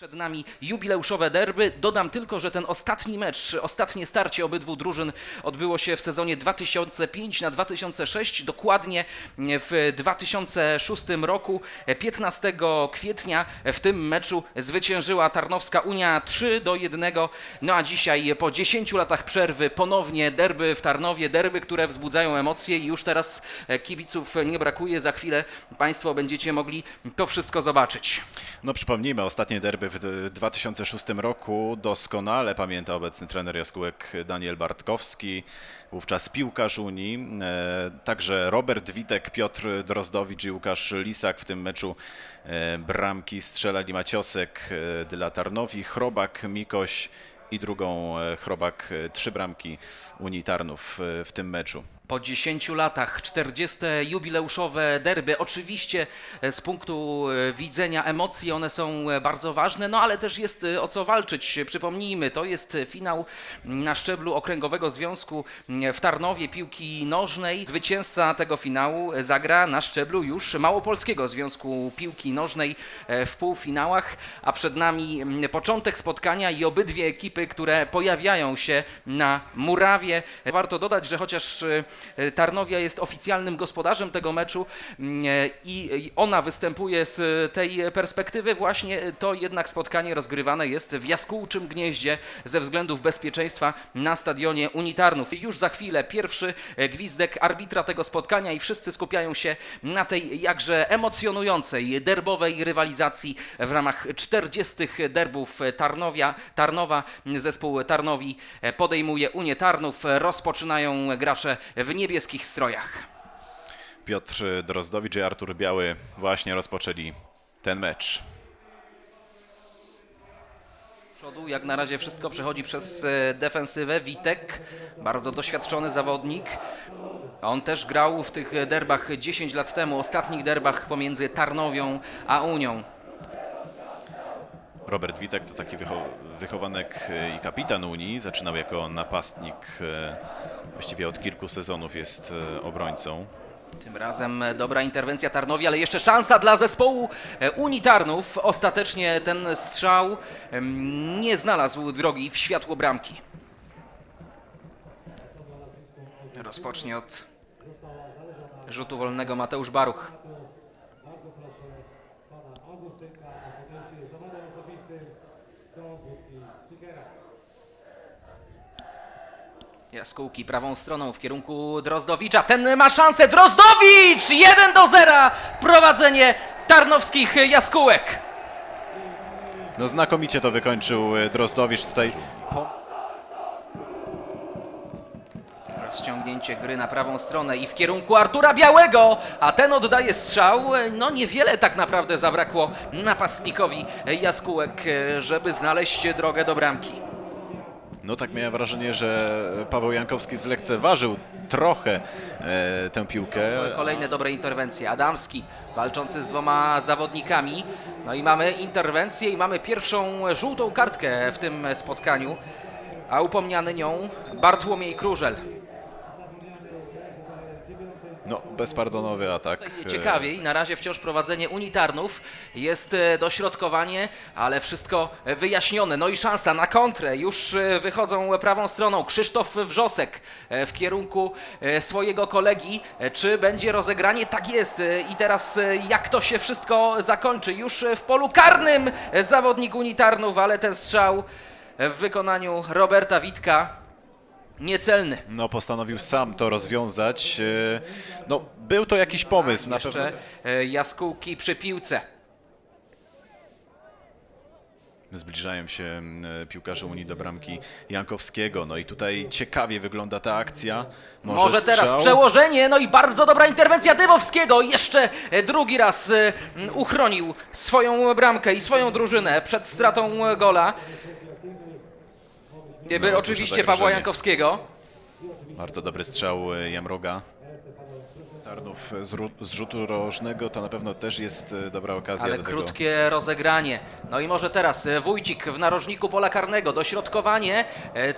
Przed nami jubileuszowe derby. Dodam tylko, że ten ostatni mecz, ostatnie starcie obydwu drużyn odbyło się w sezonie 2005 na 2006, dokładnie w 2006 roku. 15 kwietnia w tym meczu zwyciężyła Tarnowska Unia 3 do 1. No a dzisiaj po 10 latach przerwy ponownie derby w Tarnowie, derby, które wzbudzają emocje i już teraz kibiców nie brakuje. Za chwilę Państwo będziecie mogli to wszystko zobaczyć. No przypomnijmy, ostatnie derby w 2006 roku doskonale pamięta obecny trener Jaskółek Daniel Bartkowski, wówczas piłkarz Unii, e, także Robert Witek, Piotr Drozdowicz i Łukasz Lisak w tym meczu e, bramki strzelali Maciosek e, dla Tarnowi, Chrobak, Mikoś i drugą e, Chrobak, e, trzy bramki Unii Tarnów e, w tym meczu. Po 10 latach 40 jubileuszowe derby. Oczywiście z punktu widzenia emocji one są bardzo ważne, no ale też jest o co walczyć. Przypomnijmy, to jest finał na szczeblu Okręgowego Związku w Tarnowie Piłki Nożnej. Zwycięzca tego finału zagra na szczeblu już Małopolskiego Związku Piłki Nożnej w półfinałach, a przed nami początek spotkania i obydwie ekipy, które pojawiają się na murawie. Warto dodać, że chociaż e, Tarnowia jest oficjalnym gospodarzem tego meczu mm, e, i i ona występuje z tej perspektywy właśnie, to jednak spotkanie rozgrywane jest w jaskółczym gnieździe ze względów bezpieczeństwa na stadionie Unitarnów. I już za chwilę pierwszy e, gwizdek arbitra tego spotkania i wszyscy skupiają się na tej jakże emocjonującej, derbowej rywalizacji w ramach 40 derbów Tarnowia. Tarnowa, zespół Tarnowi e, podejmuje Unię Tarnów. Rozpoczynają gracze w niebieskich strojach. Piotr Drozdowicz i Artur Biały właśnie rozpoczęli ten mecz. przodu. Jak na razie wszystko przechodzi przez e, defensywę. Witek, bardzo doświadczony zawodnik. On też grał w tych derbach 10 lat temu, ostatnich derbach pomiędzy Tarnowią a Unią. Robert Witek to taki wycho- wychowanek e, i kapitan Unii. Zaczynał jako napastnik, e, właściwie od kilku sezonów jest e, obrońcą. Tym razem dobra interwencja Tarnowi, ale jeszcze szansa dla zespołu Unii Tarnów. Ostatecznie ten strzał nie znalazł drogi w światło bramki. Rozpocznie od rzutu wolnego Mateusz Baruch. Jaskółki prawą stroną w kierunku Drozdowicza. Ten ma szansę. Drozdowicz! 1 do 0. Prowadzenie tarnowskich jaskółek. No znakomicie to wykończył e, Drozdowicz tutaj. Po... Rozciągnięcie gry na prawą stronę i w kierunku Artura Białego, a ten oddaje strzał. No niewiele tak naprawdę zabrakło napastnikowi jaskółek, żeby znaleźć drogę do bramki. No tak miałem wrażenie, że Paweł Jankowski zlekceważył trochę e, tę piłkę. Kolejne dobre interwencje. Adamski walczący z dwoma zawodnikami. No i mamy interwencję i mamy pierwszą żółtą kartkę w tym spotkaniu. A upomniany nią Bartłomiej Krużel. No bezpardonowy atak. e, Ciekawiej, na razie wciąż prowadzenie unitarnów. Jest e, dośrodkowanie, ale wszystko wyjaśnione. No i szansa na kontrę. Już e, wychodzą prawą stroną. Krzysztof Wrzosek w kierunku swojego kolegi. Czy będzie rozegranie? Tak jest. I teraz jak to się wszystko zakończy? Już w polu karnym zawodnik unitarnów, ale ten strzał w wykonaniu Roberta Witka niecelny. No postanowił sam to rozwiązać. E, No był to jakiś pomysł. Na pewno Jeszcze e, jaskółki przy piłce. Zbliżają się piłkarze Unii do bramki Jankowskiego. No i tutaj ciekawie wygląda ta akcja. Może, Może teraz przełożenie, no i bardzo dobra interwencja Dybowskiego. Jeszcze e, drugi raz uchronił swoją bramkę i swoją drużynę przed stratą gola. By duże oczywiście zagrożenie. Pawła Jankowskiego. Bardzo dobry strzał e, Jamroga. Tarnów z, z rzutu rożnego to na pewno też jest e, dobra okazja Ale do tego. krótkie rozegranie. No i może teraz e, Wójcik w narożniku pola karnego. Dośrodkowanie.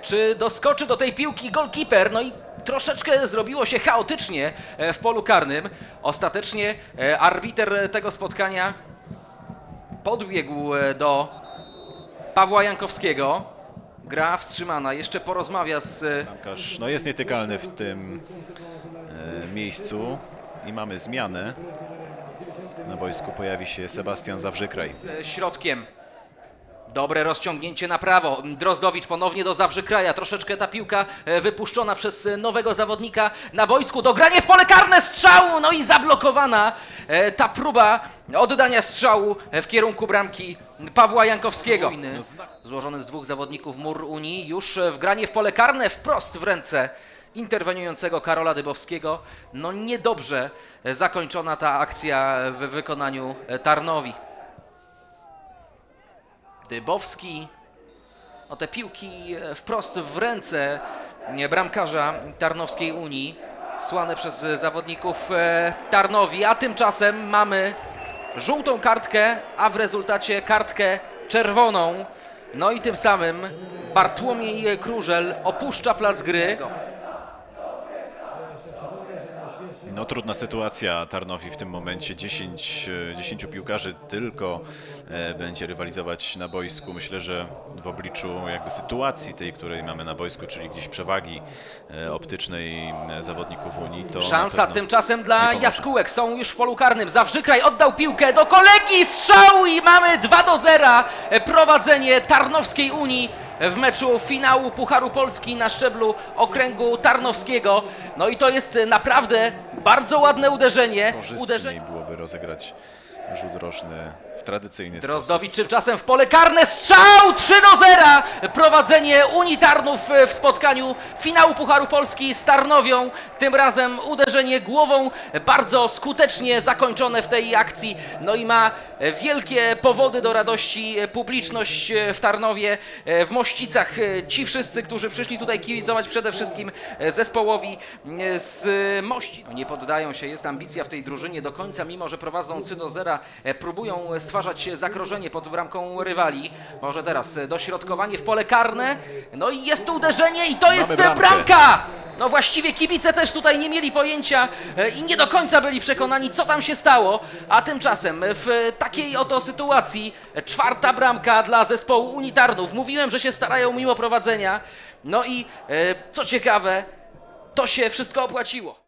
Czy doskoczy do tej piłki golkiper? No i troszeczkę zrobiło się chaotycznie w polu karnym. Ostatecznie arbiter tego spotkania podbiegł do Pawła Jankowskiego. Gra wstrzymana, jeszcze porozmawia z e, Bramkarz no jest nietykalny w tym e, miejscu i mamy zmianę. Na boisku pojawi się Sebastian Zawrzykraj. z środkiem. Dobre rozciągnięcie na prawo. Drozdowicz ponownie do Zawrzykraja. Troszeczkę ta piłka e, wypuszczona przez e, nowego zawodnika na boisku. Dogranie w pole karne strzału. No i zablokowana e, ta próba oddania strzału w kierunku bramki Pawła Jankowskiego. Złożony z dwóch zawodników mur Unii już e, w granie w pole karne wprost w ręce interweniującego Karola Dybowskiego. No niedobrze zakończona ta akcja w wykonaniu Tarnowi. Dybowski. No te piłki e, wprost w ręce e, bramkarza Tarnowskiej Unii, słane przez zawodników e, Tarnowi, a tymczasem mamy żółtą kartkę, a w rezultacie kartkę czerwoną. No i tym samym Bartłomiej Krużel opuszcza plac gry. No trudna sytuacja Tarnowi w tym momencie. 10, e, 10 piłkarzy tylko e, będzie rywalizować na boisku. Myślę, że w obliczu jakby sytuacji tej, której mamy na boisku, czyli gdzieś przewagi e, optycznej e, zawodników Unii, to Szansa tymczasem dla. Jaskółek. Są już w polu karnym. Zawrzykraj oddał piłkę do kolegi. Strzał i mamy 2 do 0. Prowadzenie Tarnowskiej Unii w meczu finału Pucharu Polski na szczeblu okręgu Tarnowskiego. No i to jest naprawdę bardzo ładne uderzenie. korzystniej Uderzenie. byłoby rozegrać rzut w tradycyjny sposób. Drozdowicz tymczasem w pole karne strzał 3 do 0. Prowadzenie Unii Tarnów e, w spotkaniu finału Pucharu Polski z Tarnowią. Tym razem uderzenie głową bardzo skutecznie zakończone w tej akcji. No i ma e, wielkie powody do radości e, publiczność w Tarnowie, w Mościcach. Ci wszyscy, którzy przyszli tutaj kibicować przede wszystkim zespołowi z Mościc. Nie poddają się, jest ambicja w tej drużynie do końca, mimo że prowadzą 3 do 0, e, próbują stwarzać zagrożenie pod bramką rywali. Może teraz dośrodkowanie w pole karne, no i jest to uderzenie i to jest e, bramkę. bramka! No właściwie kibice też tutaj nie mieli pojęcia e, i nie do końca byli przekonani, co tam się stało, a tymczasem w takiej oto sytuacji e, czwarta bramka dla zespołu Unitarnów. Mówiłem, że się starają mimo prowadzenia, no i co ciekawe, to się wszystko opłaciło.